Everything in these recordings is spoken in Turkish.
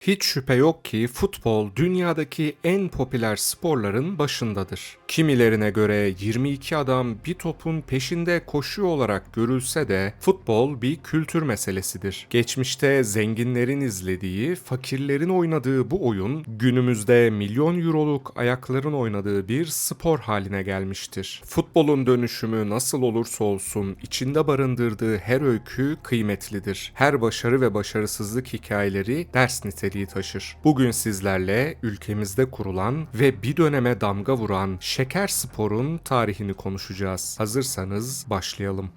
Hiç şüphe yok ki futbol dünyadaki en popüler sporların başındadır. Kimilerine göre 22 adam bir topun peşinde koşuyor olarak görülse de futbol bir kültür meselesidir. Geçmişte zenginlerin izlediği, fakirlerin oynadığı bu oyun günümüzde milyon euroluk ayakların oynadığı bir spor haline gelmiştir. Futbolun dönüşümü nasıl olursa olsun içinde barındırdığı her öykü kıymetlidir. Her başarı ve başarısızlık hikayeleri ders niteliği taşır. Bugün sizlerle ülkemizde kurulan ve bir döneme damga vuran şeker sporun tarihini konuşacağız. Hazırsanız başlayalım.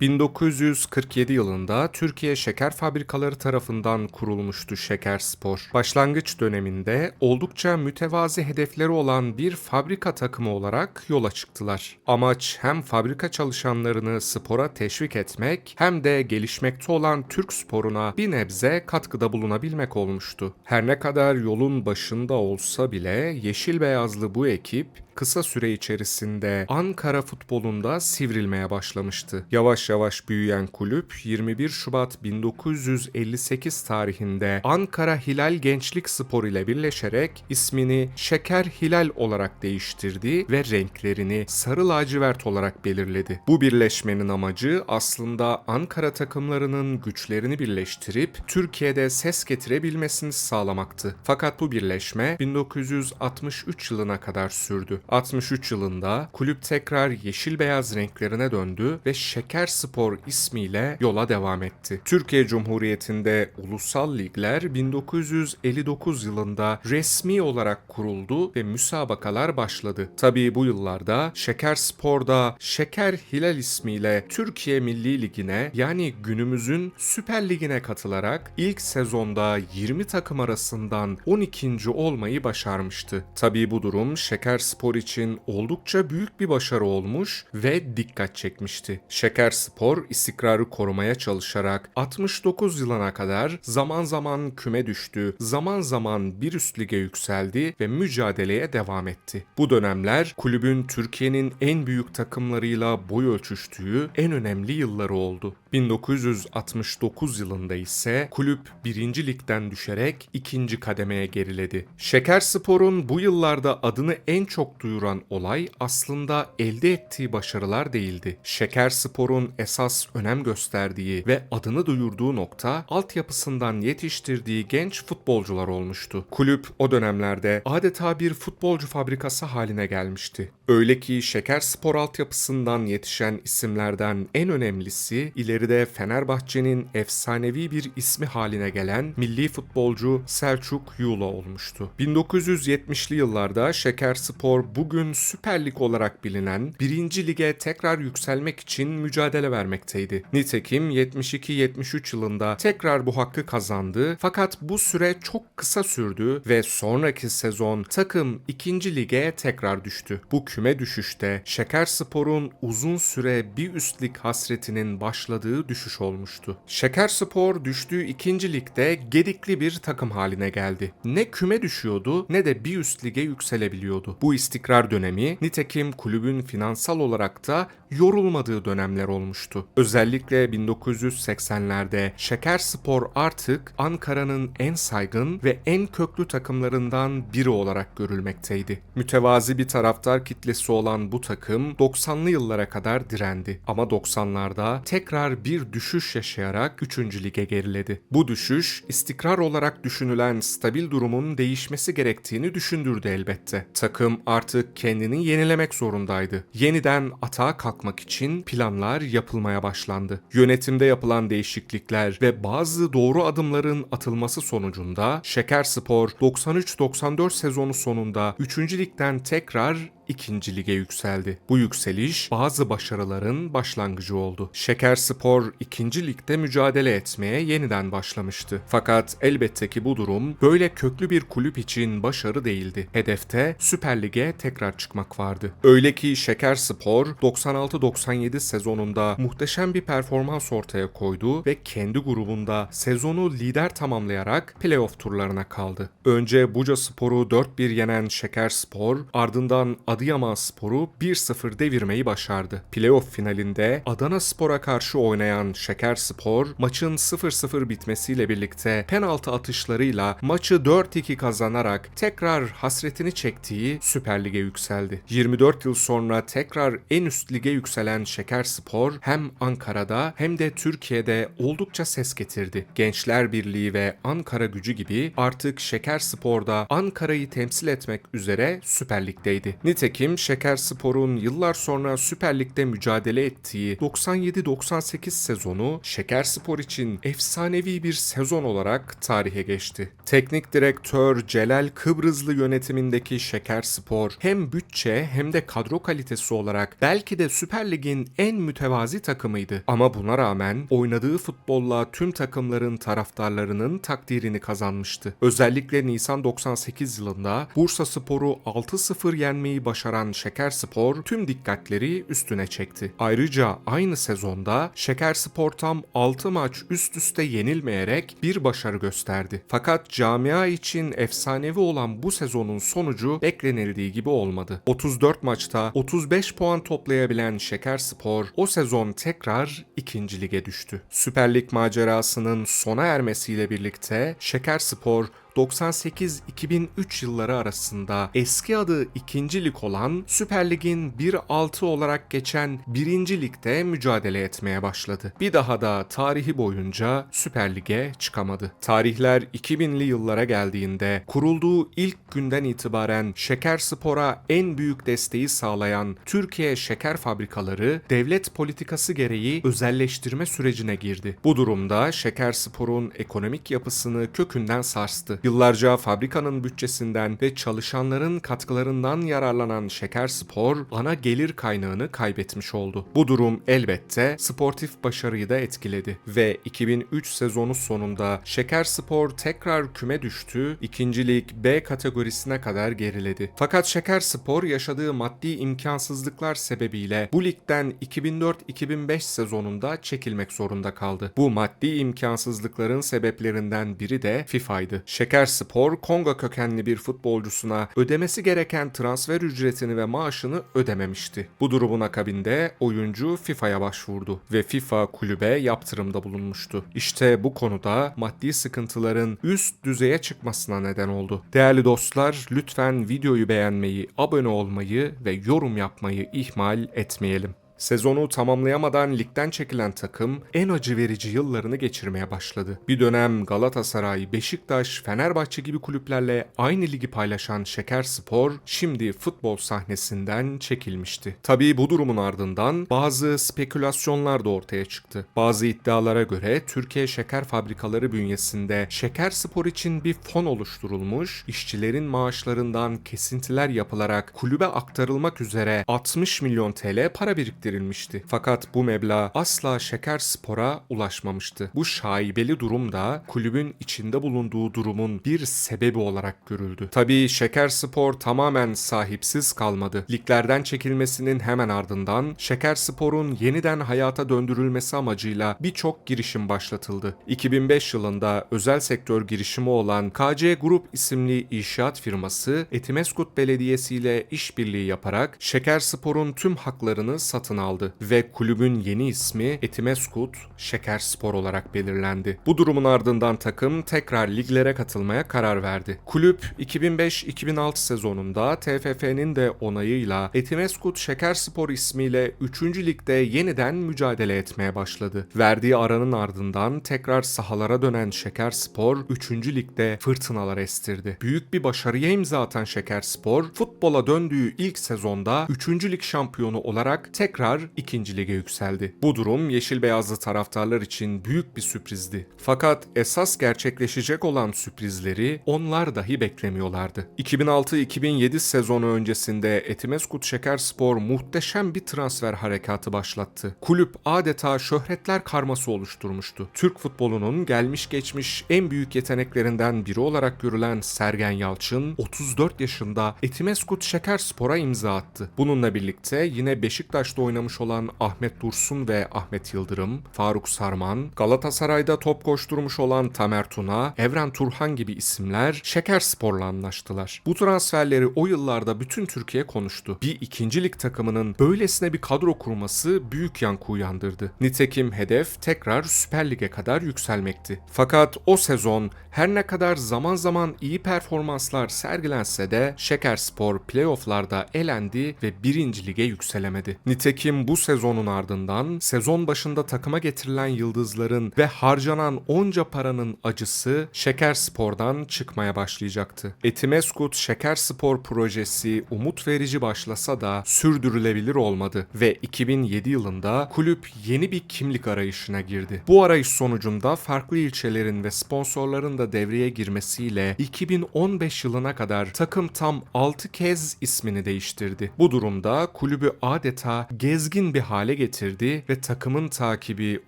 1947 yılında Türkiye Şeker Fabrikaları tarafından kurulmuştu Şeker Spor. Başlangıç döneminde oldukça mütevazi hedefleri olan bir fabrika takımı olarak yola çıktılar. Amaç hem fabrika çalışanlarını spora teşvik etmek hem de gelişmekte olan Türk sporuna bir nebze katkıda bulunabilmek olmuştu. Her ne kadar yolun başında olsa bile yeşil beyazlı bu ekip kısa süre içerisinde Ankara futbolunda sivrilmeye başlamıştı. Yavaş yavaş büyüyen kulüp 21 Şubat 1958 tarihinde Ankara Hilal Gençlik Spor ile birleşerek ismini Şeker Hilal olarak değiştirdi ve renklerini sarı lacivert olarak belirledi. Bu birleşmenin amacı aslında Ankara takımlarının güçlerini birleştirip Türkiye'de ses getirebilmesini sağlamaktı. Fakat bu birleşme 1963 yılına kadar sürdü. 63 yılında kulüp tekrar yeşil beyaz renklerine döndü ve Şeker Spor ismiyle yola devam etti. Türkiye Cumhuriyeti'nde ulusal ligler 1959 yılında resmi olarak kuruldu ve müsabakalar başladı. Tabii bu yıllarda Şeker Spor'da Şeker Hilal ismiyle Türkiye Milli Ligi'ne yani günümüzün Süper Ligi'ne katılarak ilk sezonda 20 takım arasından 12. olmayı başarmıştı. Tabii bu durum Şeker Spor için oldukça büyük bir başarı olmuş ve dikkat çekmişti. Şeker Spor istikrarı korumaya çalışarak 69 yılına kadar zaman zaman küme düştü, zaman zaman bir üst lige yükseldi ve mücadeleye devam etti. Bu dönemler kulübün Türkiye'nin en büyük takımlarıyla boy ölçüştüğü en önemli yılları oldu. 1969 yılında ise kulüp 1. ligden düşerek ikinci kademeye geriledi. Şeker Spor'un bu yıllarda adını en çok duyuran olay aslında elde ettiği başarılar değildi. Şeker Spor'un esas önem gösterdiği ve adını duyurduğu nokta altyapısından yetiştirdiği genç futbolcular olmuştu. Kulüp o dönemlerde adeta bir futbolcu fabrikası haline gelmişti. Öyle ki Şeker Spor altyapısından yetişen isimlerden en önemlisi ileride Fenerbahçe'nin efsanevi bir ismi haline gelen milli futbolcu Selçuk Yula olmuştu. 1970'li yıllarda Şeker Spor bugün Süper Lig olarak bilinen 1. lige tekrar yükselmek için mücadele vermekteydi. Nitekim 72-73 yılında tekrar bu hakkı kazandı fakat bu süre çok kısa sürdü ve sonraki sezon takım 2. lige tekrar düştü. Bu küme düşüşte Şeker Spor'un uzun süre bir üst lig hasretinin başladığı düşüş olmuştu. Şeker Spor düştüğü 2. ligde gedikli bir takım haline geldi. Ne küme düşüyordu ne de bir üst lige yükselebiliyordu. Bu istikrar dönemi nitekim kulübün finansal olarak da yorulmadığı dönemler olmuştu. Özellikle 1980'lerde Şeker Spor artık Ankara'nın en saygın ve en köklü takımlarından biri olarak görülmekteydi. Mütevazi bir taraftar kitlesi olan bu takım 90'lı yıllara kadar direndi. Ama 90'larda tekrar bir düşüş yaşayarak 3. lige geriledi. Bu düşüş istikrar olarak düşünülen stabil durumun değişmesi gerektiğini düşündürdü elbette. Takım artık kendini yenilemek zorundaydı. Yeniden atağa kalkmak için planlar yapılmaya başlandı. Yönetimde yapılan değişiklikler ve bazı doğru adımların atılması sonucunda Şeker Spor 93-94 sezonu sonunda 3. ligden tekrar ikinci lige yükseldi. Bu yükseliş bazı başarıların başlangıcı oldu. Şeker Spor ikinci ligde mücadele etmeye yeniden başlamıştı. Fakat elbette ki bu durum böyle köklü bir kulüp için başarı değildi. Hedefte Süper Lig'e tekrar çıkmak vardı. Öyle ki Şeker Spor 96-97 sezonunda muhteşem bir performans ortaya koydu ve kendi grubunda sezonu lider tamamlayarak playoff turlarına kaldı. Önce Buca Spor'u 4-1 yenen Şeker Spor ardından Adıyaman Spor'u 1-0 devirmeyi başardı. Playoff finalinde Adana Spor'a karşı oynayan Şeker Spor maçın 0-0 bitmesiyle birlikte penaltı atışlarıyla maçı 4-2 kazanarak tekrar hasretini çektiği Süper Lig'e yükseldi. 24 yıl sonra tekrar en üst lige yükselen Şeker Spor hem Ankara'da hem de Türkiye'de oldukça ses getirdi. Gençler Birliği ve Ankara Gücü gibi artık Şeker Spor'da Ankara'yı temsil etmek üzere Süper Lig'deydi. Nitekim Şeker Spor'un yıllar sonra Süper Lig'de mücadele ettiği 97-98 sezonu Şeker Spor için efsanevi bir sezon olarak tarihe geçti. Teknik direktör Celal Kıbrızlı yönetimindeki Şeker Spor hem bütçe hem de kadro kalitesi olarak belki de Süper Lig'in en mütevazi takımıydı. Ama buna rağmen oynadığı futbolla tüm takımların taraftarlarının takdirini kazanmıştı. Özellikle Nisan 98 yılında Bursa Spor'u 6-0 yenmeyi başaran Şeker Spor tüm dikkatleri üstüne çekti. Ayrıca aynı sezonda Şeker Spor tam 6 maç üst üste yenilmeyerek bir başarı gösterdi. Fakat camia için efsanevi olan bu sezonun sonucu beklenildiği gibi olmadı. 34 maçta 35 puan toplayabilen Şeker Spor o sezon tekrar 2. lige düştü. Süper Lig macerasının sona ermesiyle birlikte Şeker Spor 98-2003 yılları arasında eski adı 2. lig olan Süper Lig'in 1-6 olarak geçen 1. ligde mücadele etmeye başladı. Bir daha da tarihi boyunca Süper Lig'e çıkamadı. Tarihler 2000'li yıllara geldiğinde kurulduğu ilk günden itibaren Şeker Spor'a en büyük desteği sağlayan Türkiye Şeker Fabrikaları devlet politikası gereği özelleştirme sürecine girdi. Bu durumda Şeker Spor'un ekonomik yapısını kökünden sarstı. Yıllarca fabrikanın bütçesinden ve çalışanların katkılarından yararlanan Şeker Spor ana gelir kaynağını kaybetmiş oldu. Bu durum elbette sportif başarıyı da etkiledi ve 2003 sezonu sonunda Şeker Spor tekrar küme düştü, 2. Lig B kategorisine kadar geriledi. Fakat Şeker Spor yaşadığı maddi imkansızlıklar sebebiyle bu ligden 2004-2005 sezonunda çekilmek zorunda kaldı. Bu maddi imkansızlıkların sebeplerinden biri de FIFA'ydı. Şeker Spor, Konga kökenli bir futbolcusuna ödemesi gereken transfer ücretini ve maaşını ödememişti. Bu durumun akabinde oyuncu FIFA'ya başvurdu ve FIFA kulübe yaptırımda bulunmuştu. İşte bu konuda maddi sıkıntıların üst düzeye çıkmasına neden oldu. Değerli dostlar, lütfen videoyu beğenmeyi, abone olmayı ve yorum yapmayı ihmal etmeyelim. Sezonu tamamlayamadan ligden çekilen takım en acı verici yıllarını geçirmeye başladı. Bir dönem Galatasaray, Beşiktaş, Fenerbahçe gibi kulüplerle aynı ligi paylaşan Şeker Spor şimdi futbol sahnesinden çekilmişti. Tabii bu durumun ardından bazı spekülasyonlar da ortaya çıktı. Bazı iddialara göre Türkiye Şeker Fabrikaları bünyesinde Şeker Spor için bir fon oluşturulmuş, işçilerin maaşlarından kesintiler yapılarak kulübe aktarılmak üzere 60 milyon TL para biriktirilmişti biriktirilmişti. Fakat bu meblağ asla Şeker Spor'a ulaşmamıştı. Bu şaibeli durum da kulübün içinde bulunduğu durumun bir sebebi olarak görüldü. Tabii Şeker Spor tamamen sahipsiz kalmadı. Liglerden çekilmesinin hemen ardından Şeker Spor'un yeniden hayata döndürülmesi amacıyla birçok girişim başlatıldı. 2005 yılında özel sektör girişimi olan KC Grup isimli inşaat firması Etimeskut Belediyesi ile işbirliği yaparak Şeker Spor'un tüm haklarını satın aldı ve kulübün yeni ismi Etimeskut Şeker Spor olarak belirlendi. Bu durumun ardından takım tekrar liglere katılmaya karar verdi. Kulüp 2005-2006 sezonunda TFF'nin de onayıyla Etimeskut Şeker Spor ismiyle 3. ligde yeniden mücadele etmeye başladı. Verdiği aranın ardından tekrar sahalara dönen Şeker Spor 3. ligde fırtınalar estirdi. Büyük bir başarıya imza atan Şeker Spor futbola döndüğü ilk sezonda 3. lig şampiyonu olarak tekrar 2. lige yükseldi. Bu durum yeşil beyazlı taraftarlar için büyük bir sürprizdi. Fakat esas gerçekleşecek olan sürprizleri onlar dahi beklemiyorlardı. 2006-2007 sezonu öncesinde Etimeskut Şekerspor muhteşem bir transfer harekatı başlattı. Kulüp adeta şöhretler karması oluşturmuştu. Türk futbolunun gelmiş geçmiş en büyük yeteneklerinden biri olarak görülen Sergen Yalçın 34 yaşında Etimeskut Şekerspor'a imza attı. Bununla birlikte yine Beşiktaş'ta oynadığı oynamış olan Ahmet Dursun ve Ahmet Yıldırım, Faruk Sarman, Galatasaray'da top koşturmuş olan Tamer Tuna, Evren Turhan gibi isimler Şeker Spor'la anlaştılar. Bu transferleri o yıllarda bütün Türkiye konuştu. Bir ikinci lig takımının böylesine bir kadro kurması büyük yankı uyandırdı. Nitekim hedef tekrar Süper Lig'e kadar yükselmekti. Fakat o sezon her ne kadar zaman zaman iyi performanslar sergilense de Şekerspor playofflarda elendi ve birinci lige yükselemedi. Nitekim bu sezonun ardından sezon başında takıma getirilen yıldızların ve harcanan onca paranın acısı Şekerspor'dan çıkmaya başlayacaktı. Etimeskut Şekerspor projesi umut verici başlasa da sürdürülebilir olmadı ve 2007 yılında kulüp yeni bir kimlik arayışına girdi. Bu arayış sonucunda farklı ilçelerin ve sponsorların da devreye girmesiyle 2015 yılına kadar takım tam 6 kez ismini değiştirdi. Bu durumda kulübü adeta gezgin bir hale getirdi ve takımın takibi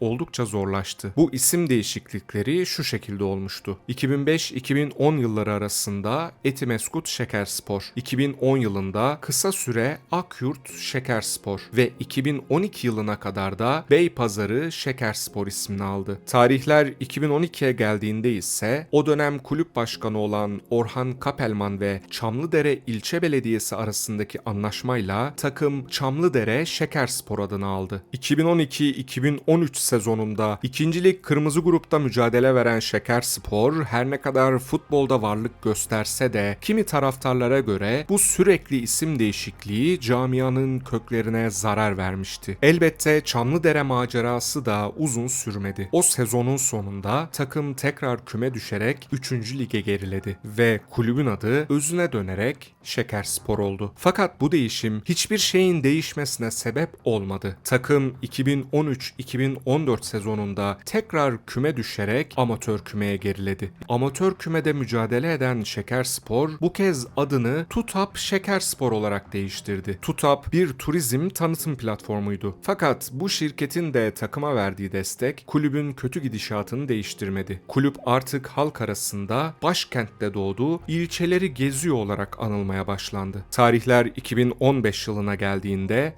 oldukça zorlaştı. Bu isim değişiklikleri şu şekilde olmuştu. 2005-2010 yılları arasında Etimeskut Şekerspor, 2010 yılında kısa süre Akyurt Şekerspor ve 2012 yılına kadar da Beypazarı Şekerspor ismini aldı. Tarihler 2012'ye geldiğinde ise o dönem kulüp başkanı olan Orhan Kapelman ve Çamlıdere İlçe Belediyesi arasındaki anlaşmayla takım Çamlıdere Şekerspor adını aldı. 2012-2013 sezonunda ikincilik kırmızı grupta mücadele veren Şekerspor her ne kadar futbolda varlık gösterse de kimi taraftarlara göre bu sürekli isim değişikliği camianın köklerine zarar vermişti. Elbette Çamlıdere macerası da uzun sürmedi. O sezonun sonunda takım tekrar küme düşerek 3. lige geriledi ve kulübün adı özüne dönerek Şekerspor oldu. Fakat bu değişim hiçbir şeyin değişmesine sebep olmadı. Takım 2013-2014 sezonunda tekrar küme düşerek amatör kümeye geriledi. Amatör kümede mücadele eden Şekerspor bu kez adını Tutap Şekerspor olarak değiştirdi. Tutap bir turizm tanıtım platformuydu. Fakat bu şirketin de takıma verdiği destek kulübün kötü gidişatını değiştirmedi. Kulüp artık halk arasında başkentte doğdu, ilçeleri geziyor olarak anılmaya başlandı. Tarihler 2015 yılına geldiğinde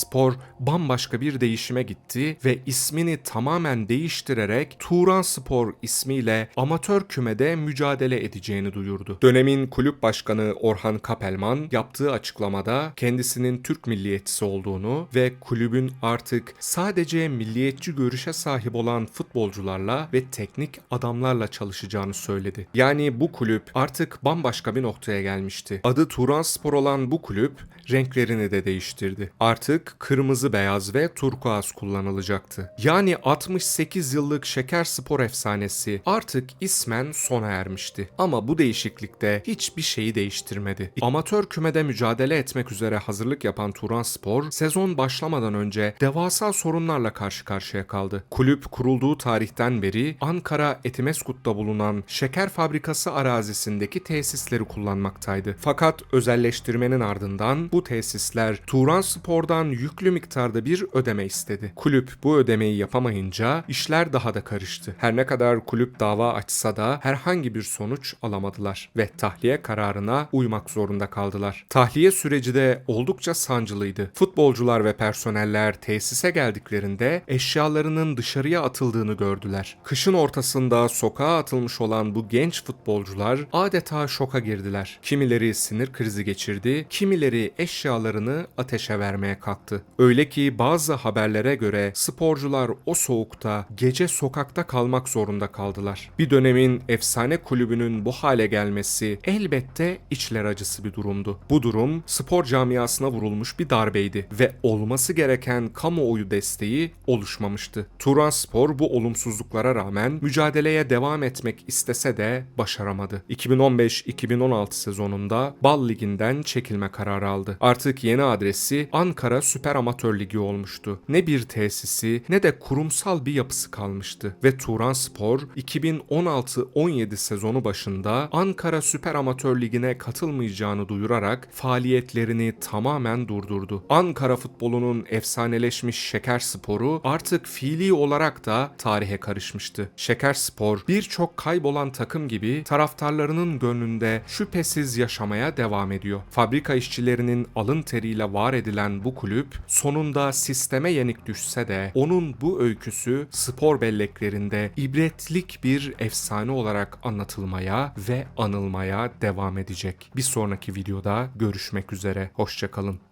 Şekerspor bambaşka bir değişime gitti ve ismini tamamen değiştirerek Turan Spor ismiyle amatör kümede mücadele edeceğini duyurdu. Dönemin kulüp başkanı Orhan Kapelman yaptığı açıklamada kendisinin Türk milliyetçisi olduğunu ve kulübün artık sadece milliyetçi görüşe sahip olan futbolcularla ve teknik adamlarla çalışacağını söyledi. Yani bu kulüp artık bambaşka bir noktaya gelmişti. Adı Turan Spor olan bu kulüp renklerini de değiştirdi. Artık kırmızı beyaz ve turkuaz kullanılacaktı. Yani 68 yıllık Şeker Spor efsanesi artık ismen sona ermişti. Ama bu değişiklikte hiçbir şeyi değiştirmedi. Amatör kümede mücadele etmek üzere hazırlık yapan Turan Spor sezon başlamadan önce devasa sorunlarla karşı karşıya kaldı. Kulüp kurulduğu tarihten beri Ankara Etimeskut'ta bulunan şeker fabrikası arazisindeki tesisleri kullanmaktaydı. Fakat özelleştirmenin ardından bu tesisler Turan Spor'dan yüklü miktarda bir ödeme istedi. Kulüp bu ödemeyi yapamayınca işler daha da karıştı. Her ne kadar kulüp dava açsa da herhangi bir sonuç alamadılar ve tahliye kararına uymak zorunda kaldılar. Tahliye süreci de oldukça sancılıydı. Futbolcular ve personeller tesise geldiklerinde eşyalarının dışarıya atıldığını gördüler. Kışın ortasında sokağa atılmış olan bu genç futbolcular adeta şoka girdiler. Kimileri sinir krizi geçirdi, kimileri eşyalarını ateşe vermeye kalktı. Öyle ki bazı haberlere göre sporcular o soğukta gece sokakta kalmak zorunda kaldılar. Bir dönemin efsane kulübünün bu hale gelmesi elbette içler acısı bir durumdu. Bu durum spor camiasına vurulmuş bir darbeydi ve olması gereken kamuoyu desteği oluşmamıştı. Turan Spor bu olumsuzluklara rağmen mücadeleye devam etmek istese de başaramadı. 2015-2016 sezonunda Bal Ligi'nden çekilme kararı aldı. Artık yeni adresi Ankara Süper Amatör Ligi olmuştu. Ne bir tesisi ne de kurumsal bir yapısı kalmıştı ve Turan Spor 2016-17 sezonu başında Ankara Süper Amatör Ligi'ne katılmayacağını duyurarak faaliyetlerini tamamen durdurdu. Ankara futbolunun efsaneleşmiş Şeker Sporu artık fiili olarak da tarihe karışmıştı. Şeker Spor birçok kaybolan takım gibi taraftarlarının gönlünde şüphesiz yaşamaya devam ediyor. Fabrika işçilerinin alın teriyle var edilen bu kulüp dönüp sonunda sisteme yenik düşse de onun bu öyküsü spor belleklerinde ibretlik bir efsane olarak anlatılmaya ve anılmaya devam edecek. Bir sonraki videoda görüşmek üzere. Hoşçakalın.